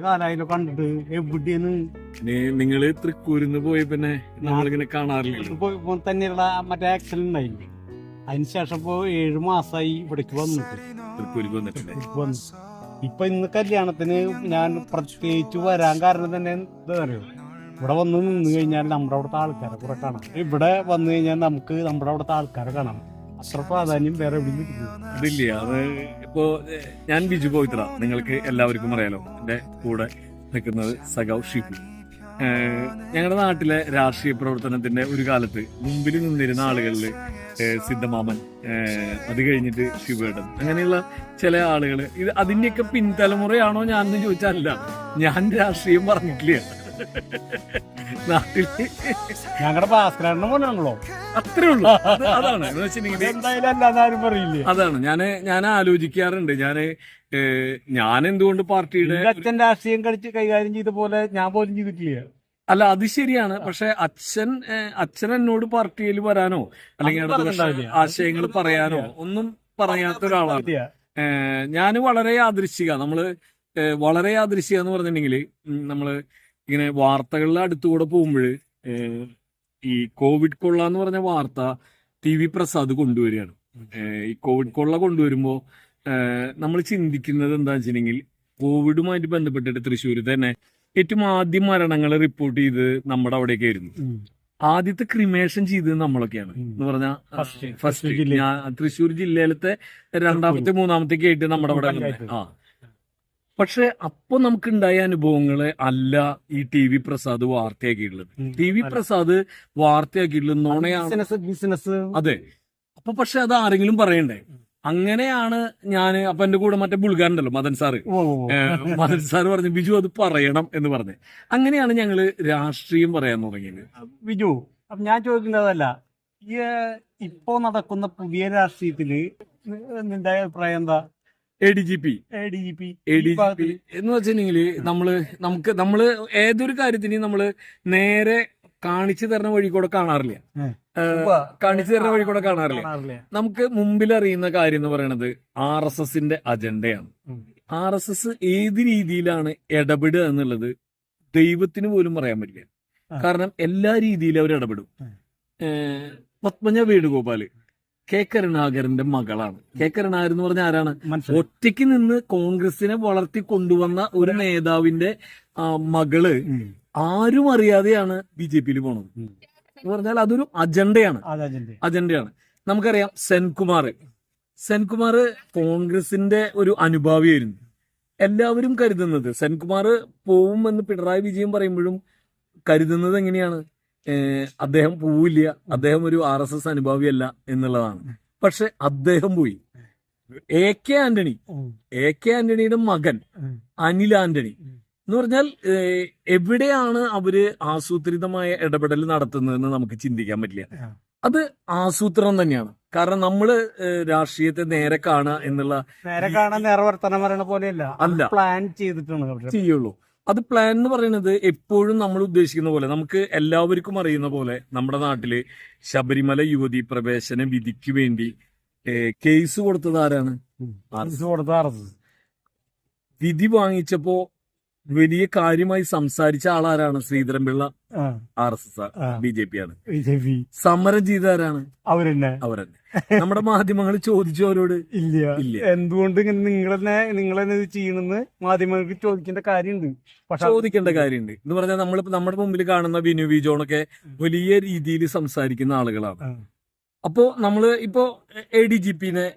കാലായാലും കണ്ടിട്ട് എവിടെയാണ്? നി- നിങ്ങൾ തൃക്കൂരിന്ന് പോയി പിന്നെ നമ്മളിങ്ങനെ കാണാറില്ലല്ലോ. തന്നെയുള്ള മറ്റേ ആക്സിഡന്റ് ഉണ്ടായി അതിനുശേഷം ഇപ്പൊ ഏഴു മാസമായി ഇവിടേക്ക് വന്നിട്ട് തൃക്കൂർക്ക് വന്നിട്ടുണ്ട് ഇപ്പൊ വന്നു. ഇപ്പൊ ഇന്ന് കല്യാണത്തിന് ഞാൻ പ്രത്യേകിച്ച് വരാൻ കാരണം തന്നെ എന്താ പറയുക ഇവിടെ വന്ന് നിന്ന് കഴിഞ്ഞാൽ നമ്മുടെ അവിടുത്തെ ആൾക്കാരെ കുറെ കാണാം. ഇവിടെ വന്നു കഴിഞ്ഞാൽ നമുക്ക് നമ്മുടെ അവിടുത്തെ ആൾക്കാരെ കാണാം. അത്ര പ്രാധാന്യം വേറെ എവിടെയും കിട്ടില്ല അത് ഇപ്പോ ഞാൻ ബിജു പോയിത്ര നിങ്ങൾക്ക് എല്ലാവർക്കും അറിയാലോ. എന്റെ കൂടെ നിൽക്കുന്നത് സഖാവ് ഷിഫു ഞങ്ങളുടെ നാട്ടിലെ രാഷ്ട്രീയ പ്രവർത്തനത്തിന്റെ ഒരു കാലത്ത് മുമ്പിൽ നിന്നിരുന്ന ആളുകളിൽ സിദ്ധമാമൻ അത് കഴിഞ്ഞിട്ട് ശിവേടൻ അങ്ങനെയുള്ള ചില ആളുകൾ ഇത് അതിന്റെയൊക്കെ പിൻതലമുറയാണോ ഞാൻ എന്ന് ചോദിച്ചാലല്ല. ഞാൻ രാഷ്ട്രീയം പറഞ്ഞിട്ടില്ല. ഞങ്ങളുടെ ഭാസ്കരന്റെ മോനാണല്ലോ അത്രേ ഉള്ളൂ അത് അതാണ്. എന്ന് വെച്ചിട്ടുണ്ടെങ്കിൽ എന്തായാലും അല്ലാതെ ആരും പറയില്ലേ? അതാണ്. ഞാൻ ഞാൻ ആലോചിക്കാറുണ്ട്. ഞാൻ ഞാൻ എന്തുകൊണ്ട് പാർട്ടിയുടെ അച്ഛൻ രാഷ്ട്രീയം കളിച്ച് കൈകാര്യം ചെയ്ത പോലെ ഞാൻ പോലും ചെയ്തിട്ടില്ല. അല്ല അത് ശരിയാണ്. പക്ഷെ അച്ഛൻ അച്ഛൻ എന്നോട് പാർട്ടിയിൽ വരാനോ അല്ലെങ്കിൽ അടുത്ത ആശയങ്ങൾ പറയാനോ ഒന്നും പറയാത്ത ഒരാളാണ്. ഞാൻ വളരെ യാദൃശിക നമ്മൾ വളരെ യാദൃശിക എന്ന് പറഞ്ഞിട്ടുണ്ടെങ്കിൽ നമ്മൾ ഇങ്ങനെ വാർത്തകളിൽ അടുത്തുകൂടെ പോകുമ്പോൾ ഈ കോവിഡ് കൊള്ള എന്ന് പറഞ്ഞ വാർത്ത ടി വി പ്രസാദ് കൊണ്ടുവരികയാണ്. ഈ കോവിഡ് കൊള്ള കൊണ്ടുവരുമ്പോൾ നമ്മൾ ചിന്തിക്കുന്നത് എന്താ വെച്ചിട്ടുണ്ടെങ്കിൽ കോവിഡുമായിട്ട് ബന്ധപ്പെട്ടിട്ട് തൃശ്ശൂർ തന്നെ ഏറ്റവും ആദ്യം മരണങ്ങൾ റിപ്പോർട്ട് ചെയ്ത് നമ്മുടെ അവിടെയൊക്കെ ആയിരുന്നു. ആദ്യത്തെ ക്രിമേഷൻ ചെയ്തത് നമ്മളൊക്കെയാണ്. എന്ന് പറഞ്ഞാൽ ഫസ്റ്റ് തൃശ്ശൂർ ജില്ലയിലത്തെ രണ്ടാമത്തെ മൂന്നാമത്തെ ആയിട്ട് നമ്മുടെ അവിടെ ആ. പക്ഷെ അപ്പൊ നമുക്കുണ്ടായ അനുഭവങ്ങളെ അല്ല ഈ ടി വി പ്രസാദ് വാർത്തയാക്കിയിട്ടുള്ളത്. ടി വി പ്രസാദ് വാർത്തയാക്കിയിട്ടുള്ളത് നോണയാണ്. ബിസിനസ് അതെ. അപ്പൊ പക്ഷെ അത് ആരെങ്കിലും പറയണ്ടേ? അങ്ങനെയാണ് ഞാൻ അപ്പൊ എന്റെ കൂടെ മറ്റേ ബുൾഗാറുണ്ടല്ലോ മദൻ സാറ്. മദൻ സാറ് പറഞ്ഞു ബിജു അത് പറയണം എന്ന് പറഞ്ഞു. അങ്ങനെയാണ് ഞങ്ങൾ രാഷ്ട്രീയം പറയാൻ തുടങ്ങിയത്. ബിജു അപ്പൊ ഞാൻ ചോദിക്കുന്നതല്ല ഈ ഇപ്പോ നടക്കുന്ന പുതിയ രാഷ്ട്രീയത്തിൽ നിന്റെ അഭിപ്രായം എന്താ? A D G P A D G P A D G P എന്ന് വെച്ചിട്ടുണ്ടെങ്കിൽ നമ്മൾ നമുക്ക് നമ്മൾ ഏതൊരു കാര്യത്തിനും നമ്മൾ നേരെ കാണിച്ചു തരുന്ന വഴി കൂടെ കാണാറില്ല. കാണിച്ചു തരുന്ന വഴി കൂടെ കാണാറില്ല. നമുക്ക് മുമ്പിൽ അറിയുന്ന കാര്യം എന്ന് പറയുന്നത് ആർ എസ് എസിന്റെ അജണ്ടയാണ്. ആർ എസ് എസ് ഏത് രീതിയിലാണ് ഇടപെടുക എന്നുള്ളത് ദൈവത്തിന് പോലും പറയാൻ പറ്റില്ല. കാരണം എല്ലാ രീതിയിലും അവർ ഇടപെടും. പത്മജ വേണുഗോപാൽ. കെ കരുണാകരന്റെ മകളാണ്. കെ കരുണാകരൻ എന്ന് പറഞ്ഞ ആരാണ്? ഒറ്റയ്ക്ക് നിന്ന് കോൺഗ്രസിനെ വളർത്തി കൊണ്ടുവന്ന ഒരു നേതാവിന്റെ മകൾ ആരും അറിയാതെയാണ് ബി ജെ പിയിൽ പോണത്. എന്ന് പറഞ്ഞാൽ അതൊരു അജണ്ടയാണ്. അജണ്ടയാണ്. നമുക്കറിയാം സെൻകുമാർ സെൻകുമാർ കോൺഗ്രസിന്റെ ഒരു അനുഭാവിയായിരുന്നു. എല്ലാവരും കരുതുന്നത് സെൻകുമാർ പോവുമെന്ന് പിണറായി വിജയൻ പറയുമ്പോഴും കരുതുന്നത് എങ്ങനെയാണ്? അദ്ദേഹം പോവില്ല അദ്ദേഹം ഒരു ആർ എസ് എസ് അനുഭാവിയല്ല എന്നുള്ളതാണ് പക്ഷെ അദ്ദേഹം പോയി A K Antony. A K ആന്റണിയുടെ മകൻ. അനിൽ ആന്റണി എന്ന് പറഞ്ഞാൽ എവിടെയാണ് അവർ ആസൂത്രിതമായ ഇടപെടൽ നടത്തുന്നതെന്ന് നമുക്ക് ചിന്തിക്കാൻ പറ്റില്ല അത് ആസൂത്രണം തന്നെയാണ് കാരണം നമ്മൾ രാഷ്ട്രീയത്തെ നേരെ കാണുക എന്നുള്ള നേരെ കാണാൻ നേരെ വർത്തനം പറയണ പോലെയല്ല അല്ല. പ്ലാൻ ചെയ്തിട്ടാണ്. ചെയ്യുള്ളൂ അത് പ്ലാൻ എന്ന് പറയുന്നത് എപ്പോഴും നമ്മൾ ഉദ്ദേശിക്കുന്ന പോലെ നമുക്ക് എല്ലാവർക്കും അറിയുന്ന പോലെ നമ്മുടെ നാട്ടിൽ ശബരിമല യുവതി പ്രവേശന വിധിക്ക് വേണ്ടി കേസ് കൊടുത്തത് ആരാണ്. വിധി വാങ്ങിച്ചപ്പോ വലിയ കാര്യമായി സംസാരിച്ച ആളാരാണ് Sreedharan Pillai R S S. B J P ആണ്. സമരം ചെയ്ത ആരാണ് അവരെന്നെ. അവരെന്നെ. നമ്മുടെ മാധ്യമങ്ങൾ ചോദിച്ചു അവരോട്? ഇല്ല. ഇല്ല. എന്തുകൊണ്ട് ഇങ്ങനെ നിങ്ങളെന്നെ നിങ്ങളെന്നെ ഇത് ചെയ്യണമെന്ന് മാധ്യമങ്ങൾക്ക് ചോദിക്കേണ്ട കാര്യമുണ്ട്. പക്ഷെ ചോദിക്കേണ്ട കാര്യമുണ്ട്. എന്ന് പറഞ്ഞാൽ നമ്മൾ നമ്മുടെ മുമ്പിൽ കാണുന്ന വിനു വി ജോണൊക്കെ വലിയ രീതിയിൽ സംസാരിക്കുന്ന ആളുകളാണ്. അപ്പോ നമ്മൾ ഇപ്പോ എ ഡി ജി പിനെ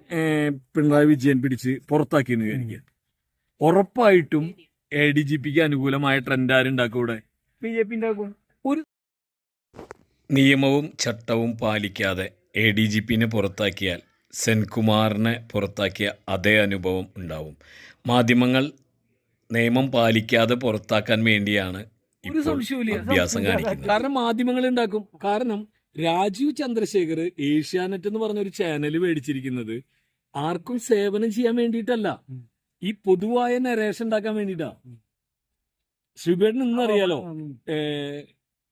പിണറായി വിജയൻ പിടിച്ച് പുറത്താക്കി എന്ന് വിചാരിക്കുക ഉറപ്പായിട്ടും എ ഡി ജി പിക്ക് അനുകൂലമായ ട്രെൻഡ് ആരുണ്ടാക്കൂടെ ബി ജെ പി ഉണ്ടാക്കും നിയമവും ചട്ടവും പാലിക്കാതെ എ ഡി ജി പിനെ പുറത്താക്കിയാൽ സെൻകുമാറിനെ പുറത്താക്കിയ അതേ അനുഭവം ഉണ്ടാവും. മാധ്യമങ്ങൾ നിയമം പാലിക്കാതെ പുറത്താക്കാൻ വേണ്ടിയാണ് ഒരു അഭ്യാസം കാണിക്കുന്നത്. കാരണം മാധ്യമങ്ങൾ ഉണ്ടാക്കും കാരണം രാജീവ് ചന്ദ്രശേഖർ ഏഷ്യാനെറ്റ് എന്ന് പറഞ്ഞ ഒരു ചാനൽ മേടിച്ചിരിക്കുന്നത് ആർക്കും സേവനം ചെയ്യാൻ വേണ്ടിയിട്ടല്ല. ഈ പൊതുവായ നരേഷൻ ഉണ്ടാക്കാൻ വേണ്ടിട്ടാ ശ്രീബേട്ടൻ ഇന്നറിയാലോ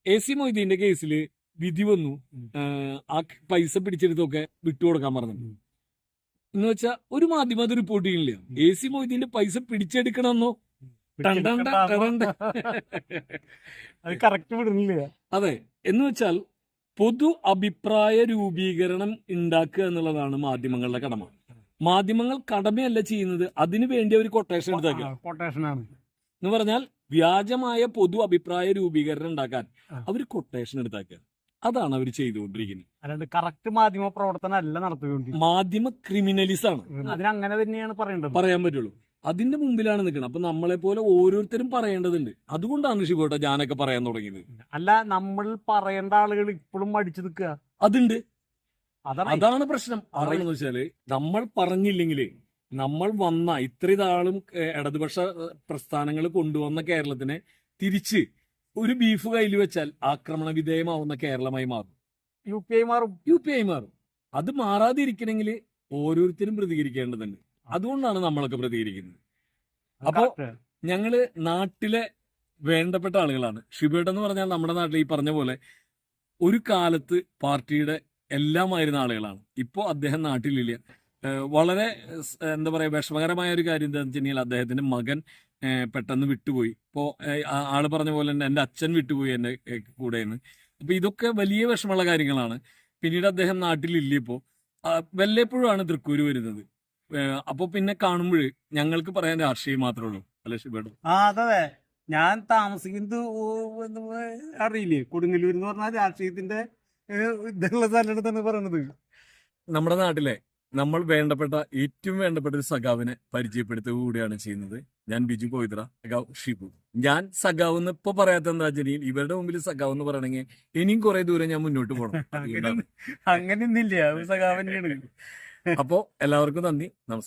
എ സി മൊയ്തീന്റെ കേസിൽ വിധി വന്നു. ആ പൈസ പിടിച്ചെടുത്തൊക്കെ വിട്ടുകൊടുക്കാൻ പറഞ്ഞു. എന്ന് വെച്ചാ ഒരു മാധ്യമം അത് റിപ്പോർട്ട് ചെയ്യുന്നില്ല. എ സി മൊയ്തീന്റെ പൈസ പിടിച്ചെടുക്കണമെന്നോ? അതെ. എന്ന് വെച്ചാൽ പൊതു അഭിപ്രായ രൂപീകരണം ഉണ്ടാക്കുക എന്നുള്ളതാണ് മാധ്യമങ്ങളുടെ കടമ. മാധ്യമങ്ങൾ കടമയല്ല ചെയ്യുന്നത്. അതിനു വേണ്ടി അവർ കൊട്ടേഷൻ എടുത്തേക്കുക കൊട്ടേഷൻ ആണ് എന്ന് പറഞ്ഞാൽ വ്യാജമായ പൊതു അഭിപ്രായ രൂപീകരണം ഉണ്ടാക്കാൻ അവർ കൊട്ടേഷൻ എടുത്താക്കുക അതാണ് അവർ ചെയ്തുകൊണ്ടിരിക്കുന്നത്. അല്ലാണ്ട് കറക്റ്റ് മാധ്യമ പ്രവർത്തനം അല്ല നടത്തുകൊണ്ട് മാധ്യമ ക്രിമിനലിസ് ആണ്. അതിനങ്ങനെ തന്നെയാണ് പറയേണ്ടത്. പറയാൻ പറ്റുള്ളൂ. അതിന്റെ മുമ്പിലാണ് നിൽക്കുന്നത് അപ്പൊ നമ്മളെ പോലെ ഓരോരുത്തരും പറയേണ്ടതുണ്ട്. അതുകൊണ്ടാണ് ഷിബോട്ട ഞാനൊക്കെ പറയാൻ തുടങ്ങിയത്. അല്ല നമ്മൾ പറയേണ്ട ആളുകൾ ഇപ്പോഴും മടിച്ചു നിൽക്കുക. അതുണ്ട്. അതാണ് പ്രശ്നം. പറയുന്നത് വെച്ചാൽ നമ്മൾ പറഞ്ഞില്ലെങ്കിൽ നമ്മൾ വന്ന ഇത്ര ഇത്രയും ഇടതുപക്ഷ പ്രസ്ഥാനങ്ങൾ കൊണ്ടുവന്ന കേരളത്തിനെ തിരിച്ച് ഒരു ബീഫ് കയ്യിൽ വെച്ചാൽ ആക്രമണ വിധേയമാവുന്ന കേരളമായി മാറും. യു പി ഐ മാറും. യു പി ഐ മാറും. അത് മാറാതിരിക്കണമെങ്കിൽ ഓരോരുത്തരും പ്രതികരിക്കേണ്ടതുണ്ട്. അതുകൊണ്ടാണ് നമ്മളൊക്കെ പ്രതികരിക്കുന്നത്. അപ്പോ. ഞങ്ങൾ നാട്ടിലെ വേണ്ടപ്പെട്ട ആളുകളാണ്. ഷിബേട്ട് എന്ന് പറഞ്ഞാൽ നമ്മുടെ നാട്ടിൽ ഈ പറഞ്ഞ പോലെ ഒരു കാലത്ത് പാർട്ടിയുടെ എല്ലാമായിരുന്ന ആളുകളാണ്. ഇപ്പോൾ അദ്ദേഹം നാട്ടിലില്ല. വളരെ എന്താ പറയുക വിഷമകരമായ ഒരു കാര്യം എന്താണെന്ന് വെച്ച് കഴിഞ്ഞാൽ അദ്ദേഹത്തിന്റെ മകൻ പെട്ടെന്ന് വിട്ടുപോയി. ഇപ്പോൾ ആൾ പറഞ്ഞ പോലെ തന്നെ എന്റെ അച്ഛൻ വിട്ടുപോയി എന്റെ കൂടെ നിന്ന് അപ്പോൾ ഇതൊക്കെ വലിയ വിഷമമുള്ള കാര്യങ്ങളാണ്. പിന്നീട് അദ്ദേഹം നാട്ടിലില്ല ഇപ്പോൾ വല്ലപ്പോഴുമാണ് തൃക്കൂര് വരുന്നത്. അപ്പോൾ പിന്നെ കാണുമ്പോൾ ഞങ്ങൾക്ക് പറയാൻ രാഷ്ട്രീയം മാത്രമേ ഉള്ളൂ. അല്ലെ ഷിബേട്ട് ആ അതെ ഞാൻ താമസിക്കുന്നത് അറിയില്ലേ? കൊടുങ്ങല്ലൂർ എന്ന് പറഞ്ഞാൽ രാഷ്ട്രീയത്തിന്റെ പറയണത്. നമ്മുടെ നാട്ടിലെ നമ്മൾ വേണ്ടപ്പെട്ട ഏറ്റവും വേണ്ടപ്പെട്ട ഒരു സഖാവിനെ പരിചയപ്പെടുത്തുക കൂടിയാണ് ചെയ്യുന്നത്. ഞാൻ ബിജു കോയിത്ര സഖാവ് ഷിബു. ഞാൻ സഖാവ് എന്ന് ഇപ്പൊ പറയാത്ത എന്താ വെച്ചാൽ ഇവരുടെ മുമ്പിൽ സഖാവ് എന്ന് പറയണെങ്കിൽ ഇനിയും കുറെ ദൂരം ഞാൻ മുന്നോട്ട് പോകണം അങ്ങനെ ഒന്നില്ല അപ്പോ എല്ലാവർക്കും നന്ദി. നമസ്കാരം